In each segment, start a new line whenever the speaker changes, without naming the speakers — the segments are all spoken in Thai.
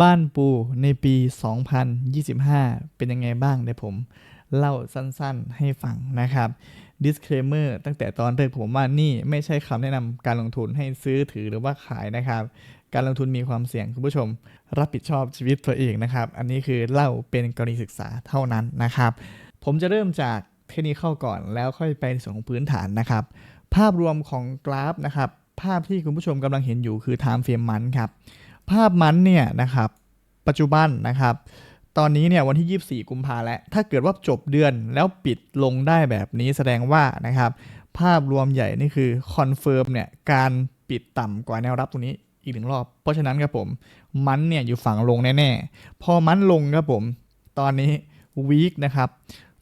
บ้านปูในปี 2025 เป็นยังไงบ้างเดี๋ยวผมเล่าสั้นๆให้ฟังนะครับ disclaimer ตั้งแต่ตอนแรกผมว่านี่ไม่ใช่คำแนะนำการลงทุนให้ซื้อถือหรือว่าขายนะครับ การลงทุนมีความเสี่ยงคุณผู้ชม รับผิดชอบชีวิตตัวเองนะครับ อันนี้คือเล่าเป็นกรณีศึกษาเท่านั้นนะครับ ผมจะเริ่มจากเทคนิคเข้าก่อนแล้วค่อยไปในส่วนของพื้นฐานนะครับ ภาพรวมของกราฟนะครับ ภาพที่คุณผู้ชมกำลังเห็นอยู่คือ time frame มันครับ ภาพมันเนี่ยนะครับปัจจุบันนะครับ ตอนนี้เนี่ยวันที่ 24 กุมภาแล้ว ถ้าเกิดว่าจบเดือนแล้วปิดลงได้แบบนี้แสดงว่านะครับภาพรวมใหญ่นี่คือคอนเฟิร์มเนี่ยการปิดต่ำกว่าแนวรับตรงนี้อีกหนึ่งรอบ เพราะฉะนั้นครับผมมันเนี่ยอยู่ฝั่งลงแน่ๆ พอมันลงครับผม ตอนนี้วีคนะครับ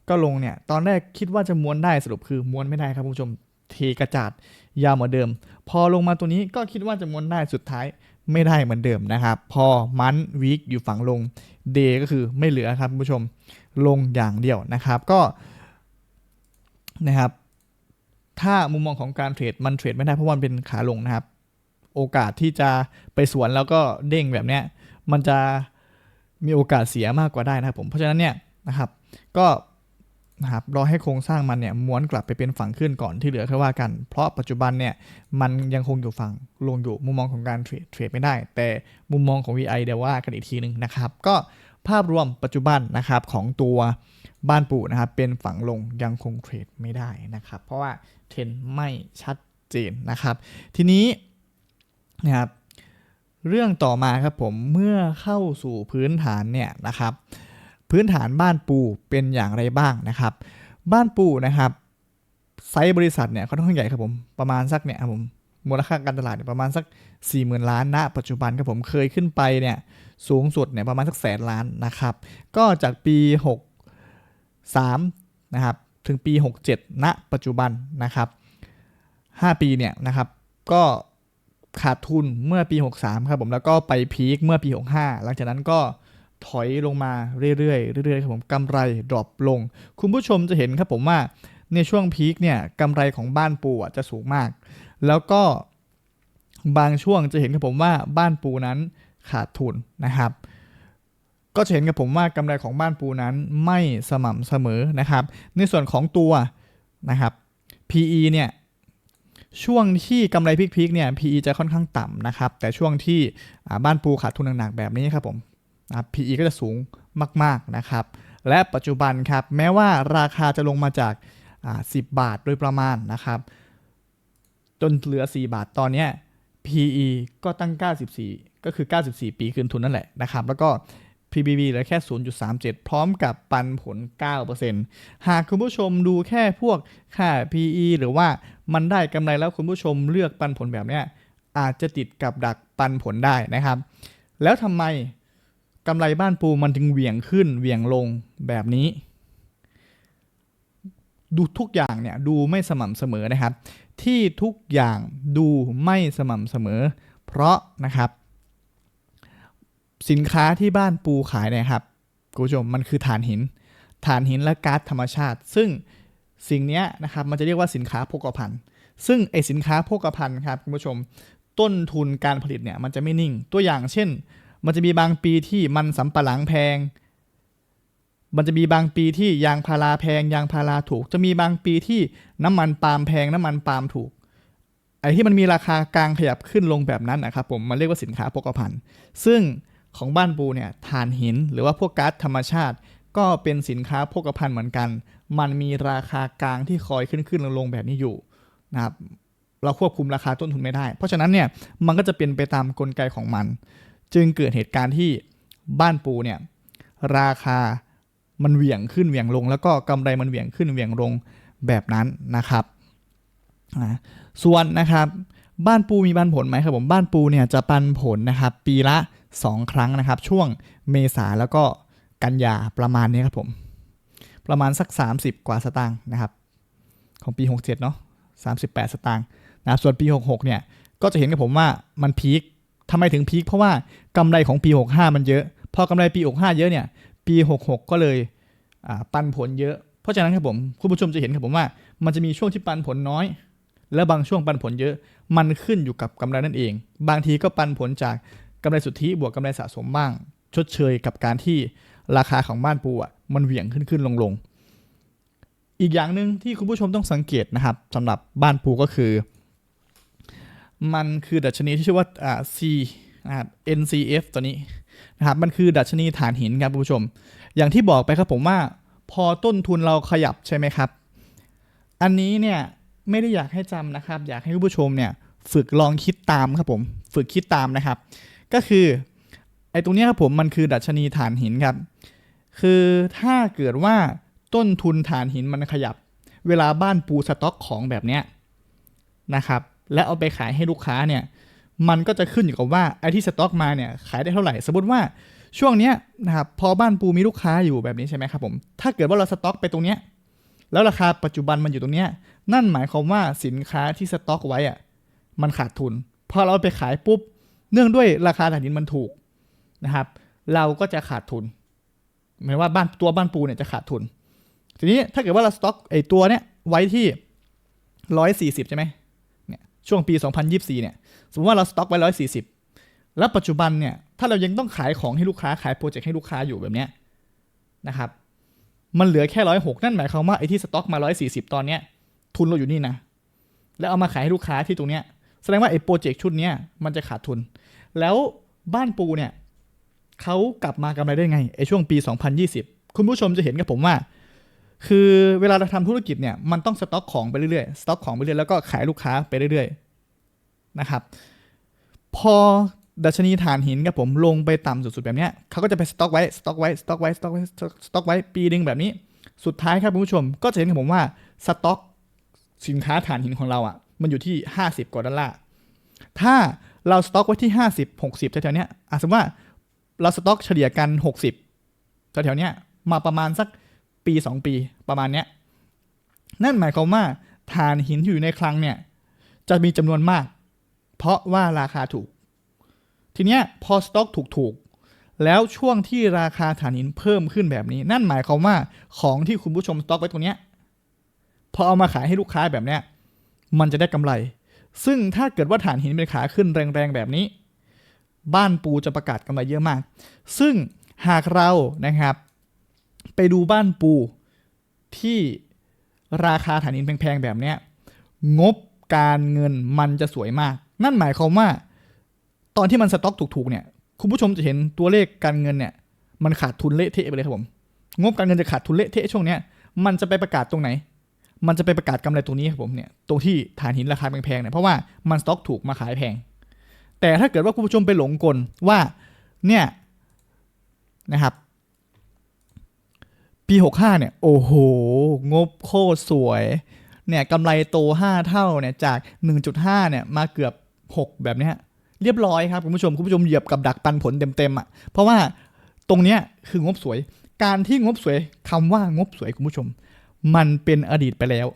ก็ลงเนี่ยตอนแรกคิดว่าจะม้วนได้สรุปคือม้วนไม่ได้ครับคุณผู้ชมเทกระจาดยาวเหมือนเดิม พอลงมาตัวนี้ก็คิดว่าจะม้วนได้สุดท้าย ไม่ได้เหมือนเดิมนะครับ พอมันวีคอยู่ฝั่งลงเดยก็คือไม่เหลือครับคุณผู้ชมลงอย่างเดียวนะครับก็นะครับ ถ้ามุมมองของการเทรดมันเทรดไม่ได้เพราะวันเป็นขาลงนะครับ โอกาสที่จะไปสวนแล้วก็เด้งแบบเนี้ยมันจะมีโอกาสเสียมากกว่าได้นะครับผมเพราะฉะนั้นเนี่ยนะครับ ก็ นะครับรอให้โครงสร้างมันเนี่ยม้วนกลับไปเป็นฝั่งขึ้นก่อนที่เหลือค่อยว่ากัน เพราะปัจจุบันเนี่ยมันยังคงอยู่ฝั่งลงอยู่มุมมองของการเทรดเทรดไม่ได้ แต่มุมมองของ VI เดี๋ยวว่ากันอีกทีหนึ่งนะครับ ก็ภาพรวมปัจจุบันนะครับของตัวบ้านปู่นะครับเป็นฝั่งลงยังคงเทรดไม่ได้นะครับ เพราะว่าเทรนไม่ชัดเจนนะครับ ทีนี้นะครับเรื่องต่อมาครับผมเมื่อเข้าสู่พื้นฐานเนี่ยนะครับ พื้นฐานบ้านปูเป็นอย่างไรบ้างนะครับ บ้านปูนะครับไซส์บริษัทเนี่ยค่อนข้างใหญ่ครับผมประมาณสักเนี่ยครับผมมูลค่าการตลาดเนี่ยประมาณสัก 40,000 ล้านณปัจจุบันครับผมเคยขึ้นไปเนี่ยสูงสุดเนี่ยประมาณสักแสนล้านนะครับ ก็จากปี 63 นะครับถึงปี 67 ณ ปัจจุบันนะครับ 5 ปีเนี่ยนะครับก็ขาดทุนเมื่อปี 63 ครับผมแล้วก็ไปพีคเมื่อปี 65 หลังจากนั้นก็ ถอยลงมาเรื่อยๆเรื่อยๆครับผมกำไรดรอปลง คุณผู้ชมจะเห็นครับผมว่าในช่วงพีคเนี่ยกำไรของบ้านปูจะสูงมาก แล้วก็บางช่วงจะเห็นกับผมว่าบ้านปูนั้นขาดทุนนะครับ ก็จะเห็นกับผมว่ากำไรของบ้านปูนั้นไม่สม่ำเสมอนะครับ ในส่วนของตัวนะครับ PE เนี่ยช่วงที่กำไรพีคๆเนี่ย PE จะค่อนข้างต่ำนะครับ แต่ช่วงที่บ้านปูขาดทุนหนักๆแบบนี้ครับผม PE ก็จะสูงมากๆนะครับ และปัจจุบันครับแม้ว่าราคาจะลงมาจากอ่า10 บาทโดยประมาณนะครับ จนเหลือ 4 บาทตอนนี้ PE ก็ตั้ง 94 ก็คือ 94 ปีคืนทุนนั่นแหละนะครับ แล้วก็ PBB เหลือแค่ 0.37 พร้อมกับปันผล 9%หากคุณผู้ชมดูแค่พวกค่า PE หรือว่ามันได้กำไรแล้วคุณผู้ชมเลือกปันผลแบบเนี้ยอาจจะติดกับดักปันผลได้นะครับ แล้วทำไม กำไรบ้านปูมันถึงเหวี่ยงขึ้นเหวี่ยงลงแบบนี้ ดูทุกอย่างเนี่ยดูไม่สม่ำเสมอนะครับ ที่ทุกอย่างดูไม่สม่ำเสมอ เพราะนะครับ สินค้าที่บ้านปูขายเนี่ยครับคุณผู้ชมมันคือถ่านหินถ่านหินและก๊าซธรรมชาติ ซึ่งสิ่งนี้นะครับมันจะเรียกว่าสินค้าโภคภัณฑ์ ซึ่งไอสินค้าโภคภัณฑ์ครับคุณผู้ชมต้นทุนการผลิตเนี่ยมันจะไม่นิ่งตัวอย่างเช่น มันจะมีบางปีที่มันสำปะหลังแพง มันจะมีบางปีที่ยางพาราแพง ยางพาราถูก จะมีบางปีที่น้ำมันปาล์มแพง น้ำมันปาล์มถูก ไอ้ที่มันมีราคากลางขยับขึ้นลงแบบนั้นนะครับผมมันเรียกว่าสินค้าโภคภัณฑ์ ซึ่งของบ้านปูเนี่ยถ่านหินหรือว่าพวกก๊าซธรรมชาติ ก็เป็นสินค้าโภคภัณฑ์เหมือนกัน มันมีราคากลางที่คอยขึ้นขึ้นลงลงแบบนี้อยู่นะครับเราควบคุมราคาต้นทุนไม่ได้ เพราะฉะนั้นเนี่ยมันก็จะเป็นไปตามกลไกของมัน จึงเกิดเหตุการณ์ที่บ้านปูเนี่ยราคามันเหวี่ยงขึ้นเหวี่ยงลง แล้วก็กำไรมันเหวี่ยงขึ้นเหวี่ยงลงแบบนั้นนะครับส่วนนะครับบ้านปูมีปันผลไหมครับผมบ้านปูเนี่ยจะปันผลนะครับปีละ 2 ครั้งนะครับ ช่วงเมษาแล้วก็กันยาประมาณนี้ครับผม ประมาณสัก 30 กว่าสตางค์นะครับ ของปี 67เนาะ38 สตางค์นะส่วนปี 66เนี่ยก็จะเห็นกับผมว่ามันพีค ทำไมถึงพีคเพราะว่ากำไรของปี 65 มันเยอะ พอกำไรปี 65 เยอะเนี่ย ปี 66 ก็เลยปันผลเยอะ เพราะฉะนั้นครับผมคุณผู้ชมจะเห็นครับผมว่า มันจะมีช่วงที่ปันผลน้อย และบางช่วงปันผลเยอะ มันขึ้นอยู่กับกำไรนั่นเอง บางทีก็ปันผลจากกำไรสุทธิบวกกำไรสะสมบ้าง ชดเชยกับการที่ราคาของบ้านปูอะมันเหวี่ยงขึ้นขึ้นลงลงอีกอย่างหนึ่งที่คุณผู้ชมต้องสังเกตนะครับสำหรับบ้านปูก็คือ มันคือดัชนีที่ชื่อว่าอ่า C นะครับ NCF ตัวนี้นะครับมันคือดัชนีฐานหินครับคุณผู้ชม อย่างที่บอกไปครับผมว่าพอต้นทุนเราขยับใช่ไหมครับ อันนี้เนี่ยไม่ได้อยากให้จำนะครับ อยากให้คุณผู้ชมเนี่ยฝึกลองคิดตามครับผม ฝึกคิดตามนะครับ ก็คือไอ้ตรงนี้ครับผมมันคือดัชนีฐานหินครับ คือถ้าเกิดว่าต้นทุนฐานหินมันขยับ เวลาบ้านปูสต็อกของแบบเนี้ยนะครับ และเอาไปขายให้ลูกค้าเนี่ยมันก็จะขึ้นอยู่กับว่าไอ้ที่สต็อกมาเนี่ยขายได้เท่าไหร่ สมมติว่าช่วงเนี้ยนะครับพอบ้านปูมีลูกค้าอยู่แบบนี้ใช่ไหมครับผมถ้าเกิดว่าเราสต็อกไปตรงเนี้ยแล้วราคาปัจจุบันมันอยู่ตรงเนี้ยนั่นหมายความว่าสินค้าที่สต็อกไว้อะมันขาดทุนพอเราไปขายปุ๊บ เนื่องด้วยราคาถ่านหินมันถูกนะครับ เราก็จะขาดทุนหมายว่าบ้านตัวบ้านปูเนี่ยจะขาดทุน ทีนี้ถ้าเกิดว่าเราสต็อกไอ้ตัวเนี้ยไว้ที่ร้อยสี่สิบใช่ไหม ช่วงปี 2024 เนี่ย สมมติว่าเราสต็อกไว้ร้อยสี่สิบแล้วปัจจุบันเนี่ย ถ้าเรายังต้องขายของให้ลูกค้า ขายโปรเจกต์ให้ลูกค้าอยู่แบบเนี้ยนะครับ มันเหลือแค่ร้อยหนั่นหมายความว่าไอ้ที่สต็อกมาร้อยสี่สิบตอนเนี้ย ทุนเราอยู่นี่นะ แล้วเอามาขายให้ลูกค้าที่ตรงเนี้ย แสดงว่าไอ้โปรเจกต์ชุดเนี้ยมันจะขาดทุน แล้วบ้านปูเนี่ยเขากลับมากำไรได้ไงไอ้ช่วงปี 2020 คุณผู้ชมจะเห็นกับผมว่า คือเวลาเราทำธุรกิจเนี่ยมันต้องสต็อกของไปเรื่อยๆสต็อกของไปเรื่อยแล้วก็ขายลูกค้าไปเรื่อยๆนะครับ พอดัชนีฐานหินกับผมลงไปต่ำสุดๆแบบเนี้ยเขาก็จะไปสต็อกไว้สต็อกไว้สต็อกไว้สต็อกไว้สต็อกไว้ปีหนึงแบบนี้ สุดท้ายครับคุณผู้ชม ก็จะเห็นกับผมว่าสต็อกสินค้าฐานหินของเราอะ มันอยู่ที่ 50 กว่าดอลลาร์ถ้าเราสต็อกไว้ที่ 50 60แถวๆเนี้ยอะสมมติว่าเราสต็อกเฉลี่ยกัน 60แถวๆเนี้ยมาประมาณสัก ปี 2 ปีประมาณเนี้ยนั่นหมายความว่าฐานหินที่อยู่ในคลังเนี่ย จะมีจำนวนมาก เพราะว่าราคาถูก ทีเนี้ยพอสต็อกถูกๆแล้วช่วงที่ราคาฐานหินเพิ่มขึ้นแบบนี้ นั่นหมายความว่าของที่คุณผู้ชมสต็อกไว้ตรงเนี้ยพอเอามาขายให้ลูกค้าแบบเนี้ยมันจะได้กำไร ซึ่งถ้าเกิดว่าฐานหินเป็นขาขึ้นแรงๆแบบนี้ บ้านปูจะประกาศกำไรเยอะมาก ซึ่งหากเรานะครับ ไปดูบ้านปู ที่ราคาฐานหินแพงๆแบบเนี้ยงบการเงินมันจะสวยมาก นั่นหมายความว่า ตอนที่มันสต็อกถูกๆเนี่ย คุณผู้ชมจะเห็นตัวเลขการเงินเนี่ย มันขาดทุนเละเทะไปเลยครับผม งบการเงินจะขาดทุนเละเทะช่วงเนี้ย มันจะไปประกาศตรงไหน มันจะไปประกาศกำไรตรงนี้ครับผมเนี่ย ตรงที่ฐานหินราคาแพงๆเนี่ย เพราะว่ามันสต็อกถูกมาขายแพง แต่ถ้าเกิดว่าคุณผู้ชมไปหลงกลว่า เนี่ยนะครับ ปี 65 เนี่ย โอ้โห งบโคตรสวย เนี่ยกำไรโต 5 เท่าเนี่ยจาก 1.5 เนี่ยมาเกือบ 6 แบบเนี้ยเรียบร้อยครับคุณผู้ชมคุณผู้ชมเหยียบกับดักปันผลเต็มๆอะเพราะว่าตรงเนี้ยคืองบสวย การที่งบสวยคำว่างบสวยคุณผู้ชม มันเป็นอดีตไปแล้ว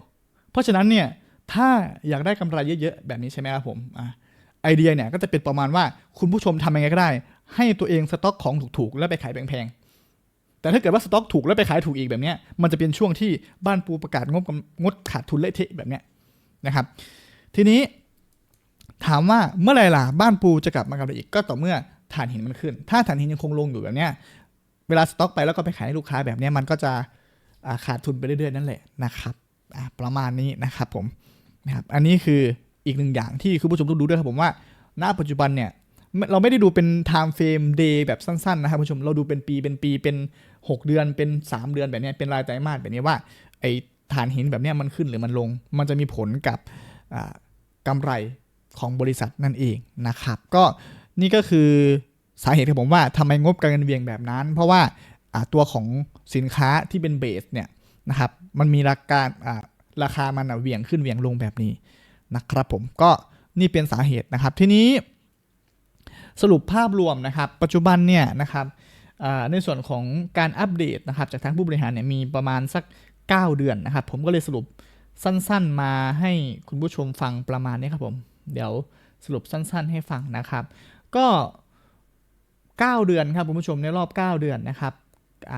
เพราะฉะนั้นเนี่ยถ้าอยากได้กำไรเยอะๆแบบนี้ใช่ไหมครับผมอะไอเดียเนี่ยก็จะเป็นประมาณว่าคุณผู้ชมทำยังไงก็ได้ ให้ตัวเองสต็อกของถูกๆ แล้วไปขายแพงๆ แต่ถ้าเกิดว่าสต็อกถูกแล้วไปขายถูกอีกแบบเนี้ยมันจะเป็นช่วงที่บ้านปูประกาศงบกำงดขาดทุนเละเทะแบบเนี้ยนะครับ ทีนี้ถามว่าเมื่อไหร่ล่ะบ้านปูจะกลับมากำไรอีกก็ต่อเมื่อฐานหินมันขึ้น ถ้าฐานหินยังคงลงอยู่แบบเนี้ยเวลาสต็อกไปแล้วก็ไปขายให้ลูกค้าแบบเนี้ยมันก็จะาขาดทุนไปเรื่อยๆนั่นแหละนะครับประมาณนี้นะครับผมนะครับอันนี้คืออีกหนึ่งอย่างที่คุณผู้ชมต้องดูด้วยครับผมว่า ณปัจจุบันเนี่ย เราไม่ได้ดูเป็น time frame day แบบสั้นๆนะครับคุณผู้ชมเราดูเป็นปีเป็นปีเป็น 6 เดือนเป็น 3 เดือนแบบนี้เป็นรายไตรมาสแบบนี้ว่าไอฐานหินแบบนี้มันขึ้นหรือมันลง มันจะมีผลกับอ่ากำไรของบริษัทนั่นเองนะครับ ก็นี่ก็คือสาเหตุที่ผมว่าทำไมงบการเงินเวียงแบบนั้น เพราะว่าตัวของสินค้าที่เป็นเบสเนี่ยนะครับมันมีราคาราคามันเวียงขึ้นเวียงลงแบบนี้นะครับผมก็นี่เป็นสาเหตุนะครับทีนี้ สรุปภาพรวมนะครับ ปัจจุบันเนี่ยนะครับในส่วนของการอัปเดตนะครับจากทางผู้บริหารเนี่ยมีประมาณสัก 9 เดือนนะครับ ผมก็เลยสรุปสั้นๆมาให้คุณผู้ชมฟังประมาณนี้ครับผมเดี๋ยวสรุปสั้นๆให้ฟังนะครับ ก็ 9 เดือนครับคุณผู้ชมในรอบ 9 เดือนนะครับ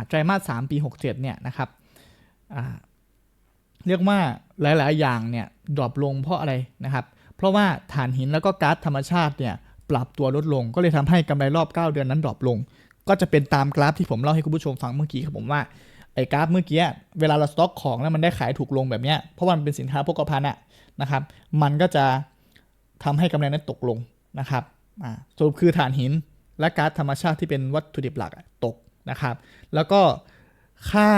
ไตรมาส3ปี 67เนี่ยนะครับเรียกว่าหลายๆ อย่างเนี่ยดรอปลงเพราะอะไรนะครับ เพราะว่าถ่านหินแล้วก็ก๊าซธรรมชาติเนี่ย ปรับตัวลดลง ก็เลยทำให้กำไรรอบ 9 เดือนนั้นดรอปลง ก็จะเป็นตามกราฟที่ผมเล่าให้คุณผู้ชมฟังเมื่อกี้ครับผมว่าไอ้กราฟเมื่อกี้เวลาเราสต็อกของแล้วมันได้ขายถูกลงแบบเนี้ยเพราะมันเป็นสินค้าโภคภัณฑ์อะนะครับ มันก็จะทำให้กำไรนั้นตกลงนะครับอ่าสรุปคือถ่านหินและก๊าซธรรมชาติที่เป็นวัตถุดิบหลักตกนะครับ แล้วก็ค่า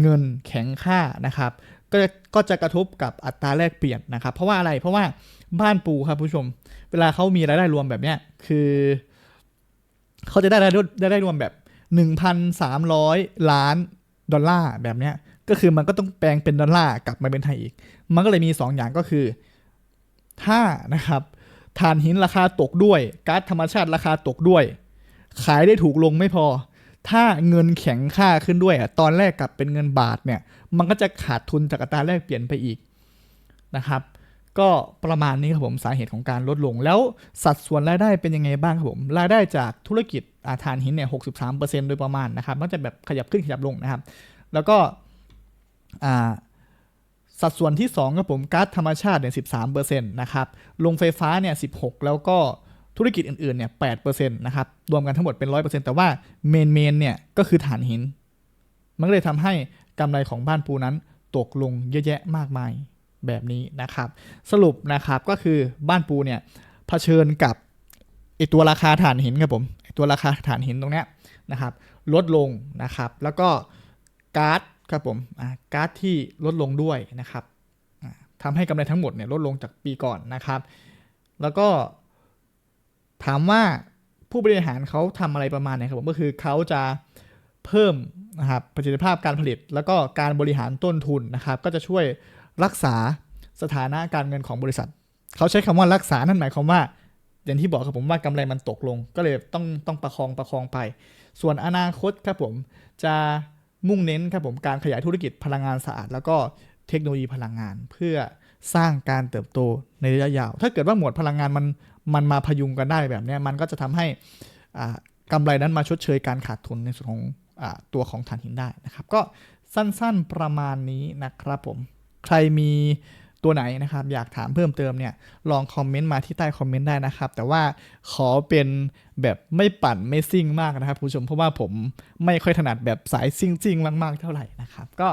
เงินแข็งค่านะครับ ก็จะก็จะกระทบกับอัตราแลกเปลี่ยนนะครับ เพราะว่าอะไรเพราะว่าบ้านปูครับผู้ชม เวลาเขามีรายได้รวมแบบเนี้ยคือเขาจะได้รายได้ได้ได้รวมแบบ 1,300 ล้านดอลลาร์แบบเนี้ยก็คือมันก็ต้องแปลงเป็นดอลลาร์กลับมาเป็นไทยอีก มันก็เลยมี 2 อย่างก็คือถ้านะครับถ่านหินราคาตกด้วยก๊าซธรรมชาติราคาตกด้วย ขายได้ถูกลงไม่พอ ถ้าเงินแข็งค่าขึ้นด้วยอะตอนแรกกลับเป็นเงินบาทเนี่ย มันก็จะขาดทุนจากอัตราแลกเปลี่ยนไปอีกนะครับ ก็ประมาณนี้ครับผมสาเหตุของการลดลง แล้วสัดส่วนรายได้เป็นยังไงบ้างครับผมรายได้จากธุรกิจอาถานหินเนี่ยหกโดยประมาณนะครับมันจะแบบขยับขึ้นขยับลงนะครับ แล้วก็อ่าสัดส่วนที่2ครับผมก๊าซธรรมชาติเนี่ยสินะครับ ลงไฟฟ้าเนี่ย16 แล้วก็ ธุรกิจอื่นๆเนี่ย8%นะครับ รวมกันทั้งหมดเป็น100%แต่ว่าเมนเมนเนี่ยก็คือถ่านหิน มันก็เลยทำให้กำไรของบ้านปูนั้นตกลงเยอะแยะมากมายแบบนี้นะครับ สรุปนะครับก็คือบ้านปูเนี่ยเผชิญกับไอตัวราคาถ่านหินครับผมตัวราคาถ่านหินตรงเนี้ยนะครับ ลดลงนะครับ แล้วก็ก๊าซครับผมอ่าก๊าซที่ลดลงด้วยนะครับอ่าทำให้กำไรทั้งหมดเนี่ยลดลงจากปีก่อนนะครับ แล้วก็ ถามว่าผู้บริหารเขาทำอะไรประมาณไหนครับผมก็คือเขาจะเพิ่มนะครับประสิทธิภาพการผลิต แล้วก็การบริหารต้นทุนนะครับ ก็จะช่วยรักษาสถานะการเงินของบริษัท เขาใช้คำว่ารักษานั่นหมายความว่า อย่างที่บอกครับผมว่ากำไรมันตกลง ก็เลยต้องต้องประคองประคองไป ส่วนอนาคตครับผมจะมุ่งเน้นครับผมการขยายธุรกิจพลังงานสะอาด แล้วก็เทคโนโลยีพลังงาน เพื่อสร้างการเติบโตในระยะยาว ถ้าเกิดว่าหมวดพลังงานมัน มันมาพยุงกันได้แบบนี้มันก็จะทำให้อ่ากำไรนั้นมาชดเชยการขาดทุนในส่วนของอตัวของถ่านหินได้นะครับ ก็สั้นๆประมาณนี้นะครับผมใครมีตัวไหนนะครับ อยากถามเพิ่มเติมเนี่ยลองคอมเมนต์มาที่ใต้คอมเมนต์ได้นะครับ แต่ว่าขอเป็นแบบไม่ปั่นไม่ซิ่งมากนะครับผู้ชมเพราะว่าผมไม่ค่อยถนัดแบบสายซิ่งๆมาก ๆ เท่าไหร่นะครับ ก็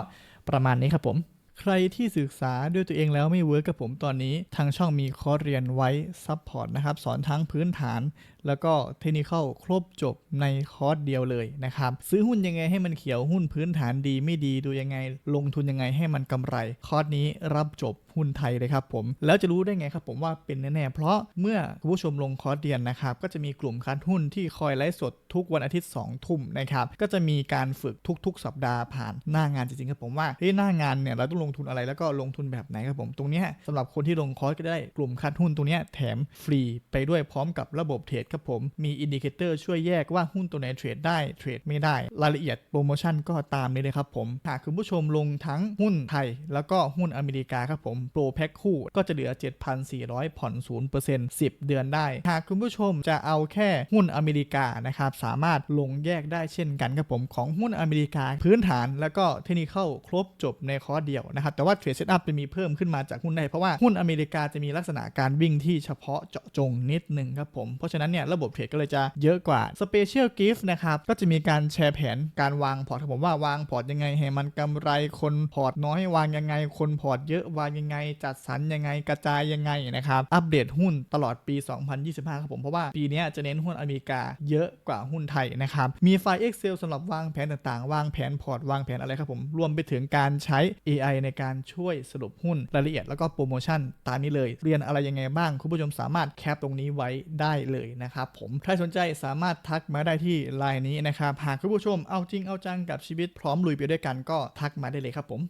ประมาณนี้ครับผม ใครที่ศึกษาด้วยตัวเองแล้วไม่เวิร์กกับผมตอนนี้ ทางช่องมีคอร์สเรียนไว้ซัพพอร์ตนะครับ สอนทั้งพื้นฐาน แล้วก็เทคนิคครบจบในคอร์สเดียวเลยนะครับ ซื้อหุ้นยังไงให้มันเขียวหุ้นพื้นฐานดีไม่ดีดูยังไง ลงทุนยังไงให้มันกำไร คอร์สนี้รับจบหุ้นไทยเลยครับผม แล้วจะรู้ได้ไงครับผมว่าเป็นแน่ๆ เพราะเมื่อคุณผู้ชมลงคอร์สเรียนนะครับ ก็จะมีกลุ่มคัดหุ้นที่คอยไลฟ์สดทุกวันอาทิตย์2ทุ่มนะครับ ก็จะมีการฝึกทุกๆ สัปดาห์ผ่านหน้างานจริงๆครับผมว่าเฮ้ยหน้างานเนี่ยเราต้องลงทุนอะไรแล้วก็ลงทุนแบบไหนครับผม ตรงเนี้ยสำหรับคนที่ลงคอร์สก็ได้กลุ่มคัดหุ้นตรงนี้แถมฟรีไปด้วยพร้อมกับระบบเทรดครับผม มีอินดิเคเตอร์ช่วยแยกว่าหุ้นตัวไหนเทรดได้เทรดไม่ได้ รายละเอียดโปรโมชั่นก็ตามนี้เลยครับผมหากคุณผู้ชมลงทั้งหุ้นไทย แล้วก็หุ้นอเมริกาครับผมโปรแพ็คคู่ก็จะเหลือ 7,400 ผ่อน 0% 10 เดือนได้ หากคุณผู้ชมจะเอาแค่หุ้นอเมริกานะครับสามารถลงแยกได้เช่นกันครับผมของหุ้นอเมริกาพื้นฐานแล้วก็เทคนิคครบจบในคอร์สเดียวนะครับแต่ว่าเทรดเซตอัพจะมีเพิ่มขึ้นมาจากหุ้นใดเพราะว่าหุ้นอเมริกาจะมีลักษณะการวิ่งที่เฉพาะเจาะจงนิดหนึ่งครับผมเพราะฉะนั้นเนี่ยระบบเทรดก็เลยจะเยอะกว่า Special Gift นะครับ ก็จะมีการแชร์แผนการวางพอร์ตครับผมว่าวางพอร์ตยังไงให้มันกำไรคนพอร์ตน้อยวางยังไง คนพอร์ตเยอะวางยังไง จัดสรรยังไงกระจายยังไงนะครับอัปเดตหุ้นตลอดปี 2025 ครับผม เพราะว่าปีนี้จะเน้นหุ้นอเมริกาเยอะกว่าหุ้นไทยนะครับมีไฟล์ Excel สำหรับวางแผนต่างๆ วางแผนพอร์ตวางแผนอะไรครับผมรวมไปถึงการใช้ AI ในการช่วยสรุปหุ้นรายละเอียดแล้วก็โปรโมชั่นตามนี้เลย เรียนอะไรยังไงบ้างคุณผู้ชมสามารถแคปตรงนี้ไว้ได้เลยนะนะครับผมใครสนใจสามารถทักมาได้ที่ไลน์นี้นะครับหากคุณผู้ชมเอาจริงเอาจังกับชีวิตพร้อมลุยไปด้วยกันก็ทักมาได้เลยครับผม